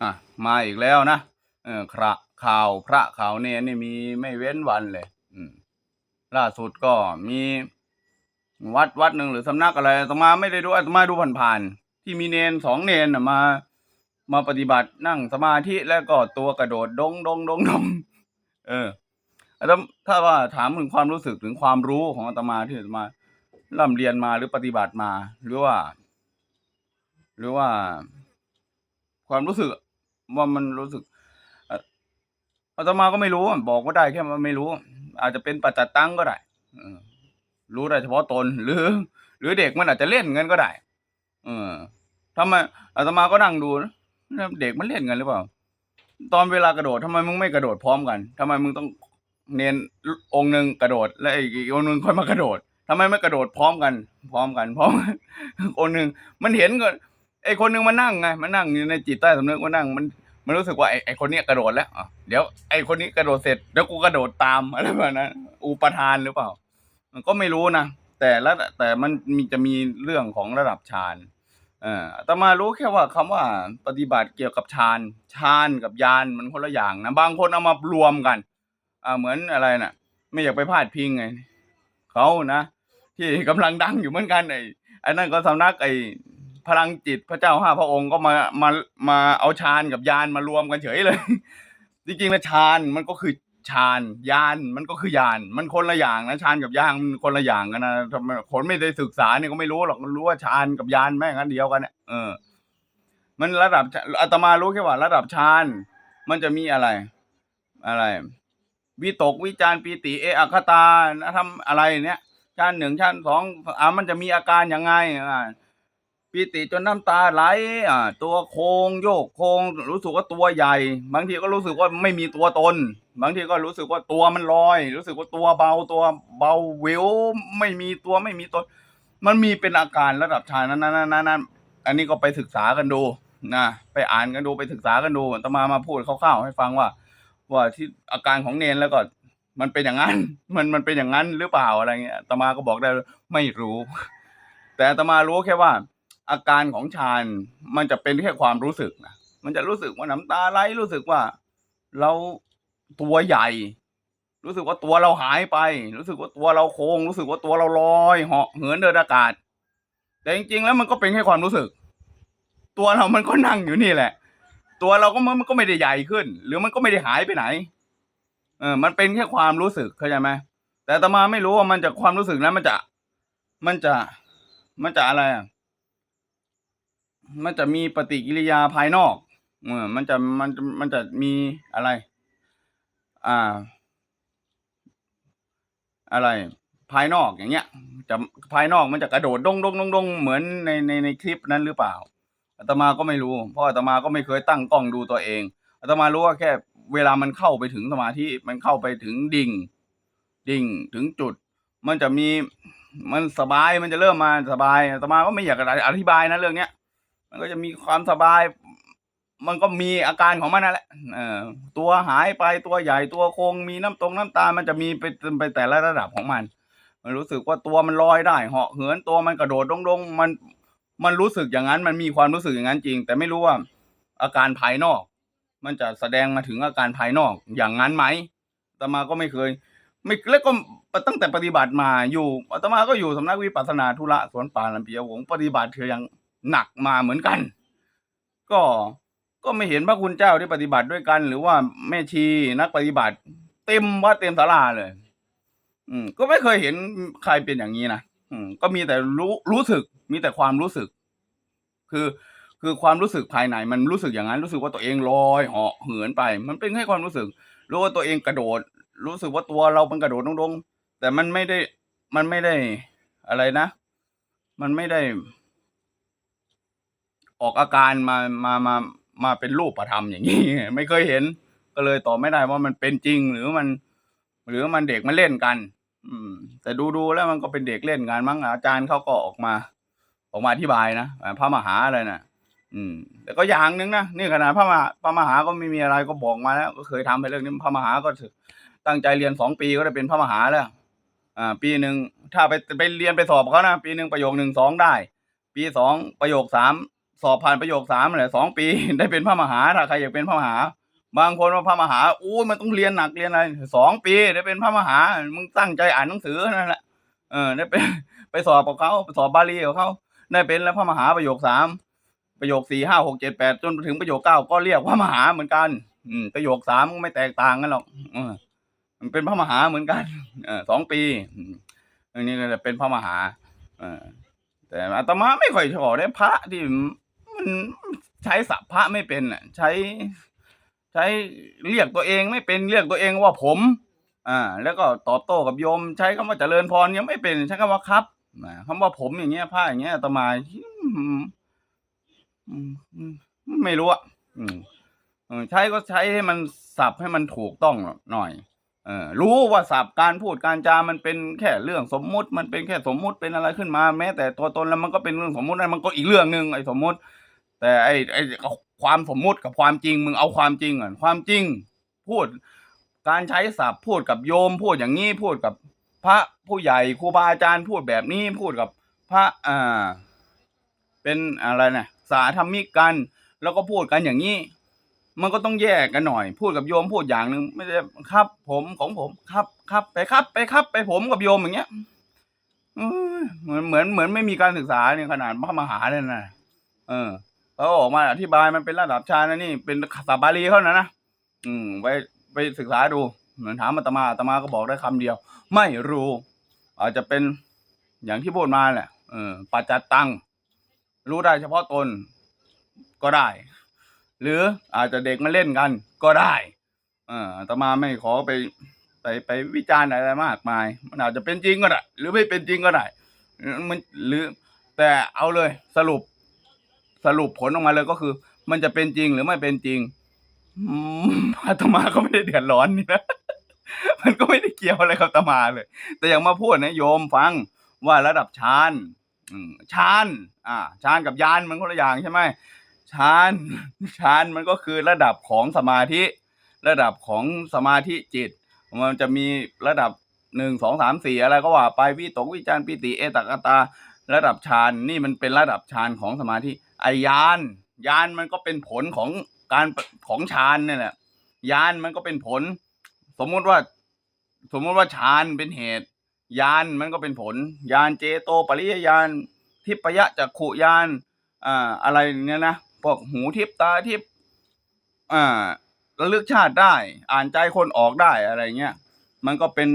อะมาอีกแล้วนะเออคระข่าวพระข่าวเนรนี่มีไม่เว้นวันเลย อืม ล่าสุดก็มีวัดวัดหนึ่งหรือสำนักอะไรอาตมาไม่ได้ดูอาตมาดูผ่านๆที่มีเนนสองเนนน่ะมา มาปฏิบัตินั่งสมาธิแล้วก็ตัวกระโดดดงดงดงดงเอออาตมาถ้าว่าถามถึงความรู้สึกถึงความรู้ของอาตมาที่อาตมาร่ำเรียนมาหรือปฏิบัติมา หรือว่า หรือว่า ความรู้สึกว่ามันรู้สึกอาตมาก็ไม่รู้บอกว่าได้แค่ว่าไม่รู้ อาจจะเป็นปัจจัตตังก็ได้อรู้ได้เฉพาะตนหรือ หรือเด็กมันอาจจะเล่นกันก็ได้ เออทำไมอาตมาก็นั่งดูเด็กมันเล่นกันหรือเปล่า ตอนเวลากระโดดทำไมมึงไม่กระโดดพร้อมกันทำไมมึงต้องเน้นองค์หนึ่งกระโดด แล้วอีกองค์หนึ่งค่อยมากระโดดทำไมไม่กระโดดพร้อมกัน พร้อมกันพร้อมกันคนหนึ่งมันเห็นก็ ไอคนหนึ่งมันนั่งไงมันนั่งอยู่ในจิตใต้สำนึกมันนั่งมันมันรู้สึกว่าไอไอคนนี้กระโดดแล้วอะเดี๋ยวไอคนนี้กระโดดเสร็จเดี๋ยวกูกระโดดตามอะไรแบบนั้นอุปทานหรือเปล่า มันก็ไม่รู้นะแต่ละแต่มันมีจะมีเรื่องของระดับฌานเอ่ออาตมารู้แค่ว่าคำว่าปฏิบัติเกี่ยวกับฌานฌานกับญาณมันคนละอย่างนะบางคนเอามารวมกัน อ่าเหมือนอะไรน่ะ ไม่อยากไปพาดพิงไงเขานะที่กำลังดังอยู่เหมือนกันไอ้ไอ้นั่นก็สำนักไอ้ พลังจิตพระเจ้าห้าพระองค์ก็มามามาเอาฌานกับญาณมารวมกันเฉยเลย จริงๆแล้วฌานมันก็คือฌานญาณมันก็คือญาณมันคนละอย่างนะฌานกับญาณมันคนละอย่างกันนะทำไมคนไม่ได้ศึกษาเนี่ยก็ไม่รู้หรอกรู้ว่าฌานกับญาณแม่งอันเดียวกันเนี่ยเออ มันระดับอาตมารู้แค่ว่า ระดับฌานมันจะมีอะไร อะไรวิตกวิจารปีติเออคตาทำอะไรเนี้ยชั้นหนึ่งชั้นสองอ่ามันจะมีอาการยังไงอ่า ปีติจนน้ำตาไหลอ่าตัวโคงโยกโคงรู้สึกว่าตัวใหญ่ บางทีก็รู้สึกว่าไม่มีตัวตน บางทีก็รู้สึกว่าตัวมันลอย รู้สึกว่าตัวเบาตัวเบาวิวไม่มีตัวไม่มีตนมันมีเป็นอาการระดับชานั้นนั้นนั้นนั้นอันนี้ก็ไปศึกษากันดูนะไปอ่านกันดูไปศึกษากันดูตมามาพูดคร่าวๆให้ฟังว่า ว่าที่อาการของเนนแล้วก็มันเป็นอย่างนั้น มันมันเป็นอย่างนั้นหรือเปล่าอะไรเงี้ยตมาก็บอกได้ไม่รู้ แต่ตมารู้แค่ว่า อาการของฌานมันจะเป็นแค่ความรู้สึกนะมันจะรู้สึกว่าน้ำตาไหลรู้สึกว่า เราตัวใหญ่ รู้สึกว่าตัวเราหายไป รู้สึกว่าตัวเราโค้งรู้สึกว่าตัวเราลอยเหาะเหินเดินอากาศ แต่จริงๆแล้วมันก็เป็นแค่ความรู้สึก ตัวเรามันก็นั่งอยู่นี่แหละ ตัวเราก็มันก็ไม่ได้ใหญ่ขึ้น หรือมันก็ไม่ได้หายไปไหน เออ มันเป็นแค่ความรู้สึกเข้าใจไหมแต่ตมาไม่รู้ว่ามันจะความรู้สึกนั้นมันจะ มันจะ มันจะอะไรอะ มันจะมีปฏิกิริยาภายนอกเออมันจะมันจะมันจะมีอะไร อ่า อะไร ภายนอกอย่างเงี้ย จะภายนอกมันจะกระโดดดงดงดงดงเหมือนในในในคลิปนั้นหรือเปล่าอาตมาก็ไม่รู้เพราะอาตมาก็ไม่เคยตั้งกล้องดูตัวเองอาตมารู้ว่าแค่ เวลามันเข้าไปถึงสมาธิมันเข้าไปถึงดิ่ง ดิ่งถึงจุด มันจะมีมันสบายมันจะเริ่มมาสบายอาตมาก็ไม่อยากอธิบายนะเรื่องเนี้ย มันก็จะมีความสบาย มันก็มีอาการของมันนั่นแหละเออตัวหายไปตัวใหญ่ตัวโคงมีน้ำตรงน้ำตา มันจะมีไปไปแต่ละระดับของมัน มันรู้สึกว่าตัวมันลอยได้เหาะเหินตัวมันกระโดดดงดงมันมันรู้สึกอย่างนั้น มันมีความรู้สึกอย่างนั้นจริง แต่ไม่รู้ว่า อาการภายนอก มันจะแสดงมาถึงอาการภายนอกอย่างนั้นไหมตมาก็ไม่เคย ไม่แล้วก็ตั้งแต่ปฏิบัติมาอยู่ตมาก็อยู่สำนักวิปัสสนาธุระสวนป่าลำเปียวงปฏิบัติเธอยัง หนักมาเหมือนกัน ก็ก็ไม่เห็นพระคุณเจ้าที่ปฏิบัติด้วยกัน หรือว่าแม่ชีนักปฏิบัติ เต็มวัดเต็มศาลาเลย อืม ก็ไม่เคยเห็นใครเป็นอย่างนี้นะอืม ก็มีแต่รู้รู้สึก มีแต่ความรู้สึก คือคือความรู้สึกภายในมันรู้สึกอย่างนั้น รู้สึกว่าตัวเองลอยเหาะเหินไป มันเป็นแค่ความรู้สึกรู้ว่าตัวเองกระโดด รู้สึกว่าตัวเรามันกระโดดดงๆแต่มันไม่ได้มันไม่ได้อะไรนะ มันไม่ได้ ออกอาการมามามามาเป็นรูปธรรมอย่างนี้ ไม่เคยเห็น ก็เลยตอบไม่ได้ว่ามันเป็นจริงหรือมัน หรือมันเด็กมันเล่นกัน อืม แต่ดูดูแล้วมันก็เป็นเด็กเล่นกันมั้งอาจารย์เขาก็ออกมา ออกมาอธิบายนะพระมหาอะไรนะอืม แต่ก็อย่างหนึ่งนะนี่ขนาดพระมหาพระมหาก็ไม่มีอะไรก็บอกมาแล้ว ก็เคยทำไปเรื่องนี้พระมหาก็ตั้งใจเรียนสองปีก็ได้เป็นพระมหาแล้วอ่าปีหนึ่งถ้าไปไปเรียนไปสอบเขานะปีหนึ่งประโยคหนึ่งสองได้ ปีสองประโยคสาม สอบผ่านประโยคสามแหละสองปี ได้เป็นพระมหาถ้าใครอยากเป็นพระมหา บางคนว่าพระมหาอู้มันต้องเรียนหนักเรียนอะไรสองปีได้เป็นพระมหา มึงตั้งใจอ่านหนังสือนั่นแหละเออได้เป็นไปสอบกับเขาสอบบาลีกับเขาได้เป็นแล้วพระมหาประโยคสามประโยคสี่ห้าหกเจ็ดแปดจนถึงประโยคเก้าก็เรียกพระมหาเหมือนกัน อืมประโยคสามไม่แตกต่างกันหรอกมันเป็นพระมหาเหมือนกันเออสองปีอันนี้ก็จะเป็นพระมหา เออแต่อาตมาไม่ค่อยชอบได้พระที่ มันใช้สัพพะไม่เป็นอะใช้ ใช้เรียกตัวเองไม่เป็นเรียกตัวเองว่าผม อ่า แล้วก็ตอบโต้กับโยม ใช้คำว่าเจริญพรยังไม่เป็นใช้คำว่าครับอ่าคำว่าผมอย่างเงี้ยพระอย่างเงี้ยตมาไม่รู้อะใช้ก็ใช้ให้มันสับให้มันถูกต้องหน่อยเออรู้ว่าศัพท์การพูดการจามันเป็นแค่เรื่องสมมุติ มันเป็นแค่สมมุติเป็นอะไรขึ้นมา แม้แต่ตัวตนแล้วมันก็เป็นเรื่องสมมุตินั่นมันก็อีกเรื่องหนึ่งไอ้สมมุติ แต่ไอ้ไอ้ความสมมุติกับความจริงมึงเอาความจริงก่อนความจริง พูดการใช้ศัพท์พูดกับโยม พูดอย่างนี้พูดกับพระผู้ใหญ่ครูบาอาจารย์พูดแบบนี้พูดกับพระอ่า เป็นอะไรนะสาธรรมิกกัน แล้วก็พูดกันอย่างนี้ มันก็ต้องแยกกันหน่อย พูดกับโยมพูดอย่างหนึ่งไม่ได้ครับ ผมของผมครับครับไปครับ ไปครับ ไปผมกับโยมอย่างเงี้ยเหมือนเหมือนเหมือนไม่มีการศึกษาเนี่ยขนาดพระมหาเนี่ยนะเออ เขาออกมาอธิบายมันเป็นระดับชานะนี่ เป็นภาษาบาลีเขานะนะอืมไปไปศึกษาดูเหมือนถามอาตมาอาตมาก็บอกได้คำเดียว ไม่รู้ อาจจะเป็นอย่างที่พูดมาแหละเออปัจจตตัง รู้ได้เฉพาะตนก็ได้ หรืออาจจะเด็กมาเล่นกันก็ได้เอออาตมาไม่ขอไปไปไปวิจารณ์อะไรมากมาย มันอาจจะเป็นจริงก็ได้ หรือไม่เป็นจริงก็ได้มันหรือแต่เอาเลยสรุป สรุปผลออกมาเลยก็คือ มันจะเป็นจริงหรือไม่เป็นจริงอืมาตมาก็ไม่ได้เดือดร้อนนี่นะมันก็ไม่ได้เกี่ยวอะไรกับอาตมาเลย แต่อย่างมาพูดนะโยมฟังว่าระดับฌานฌานอ่าฌานกับยานมันคนละอย่างใช่ไหมฌานฌานมันก็คือระดับของสมาธิ ระดับของสมาธิจิต มันจะมีระดับหนึ่งสองสามสี่อะไรก็ว่าไปวิตกวิจารปิติเอตักกตา ระดับฌานนี่มันเป็นระดับฌานของสมาธิ ไอยานยานมันก็เป็นผลของการของฌานนี่แหละยานมันก็เป็นผล สมมุติว่า สมมุติว่าฌานเป็นเหตุ ยานมันก็เป็นผล ยานเจโตปริยญาณทิพยะจักขุยานอ่าอะไรเนี่ยนะพวกหูทิพตาทิพอ่าระลึกชาติได้ อ่านใจคนออกได้อะไรเงี้ยมันก็เป็น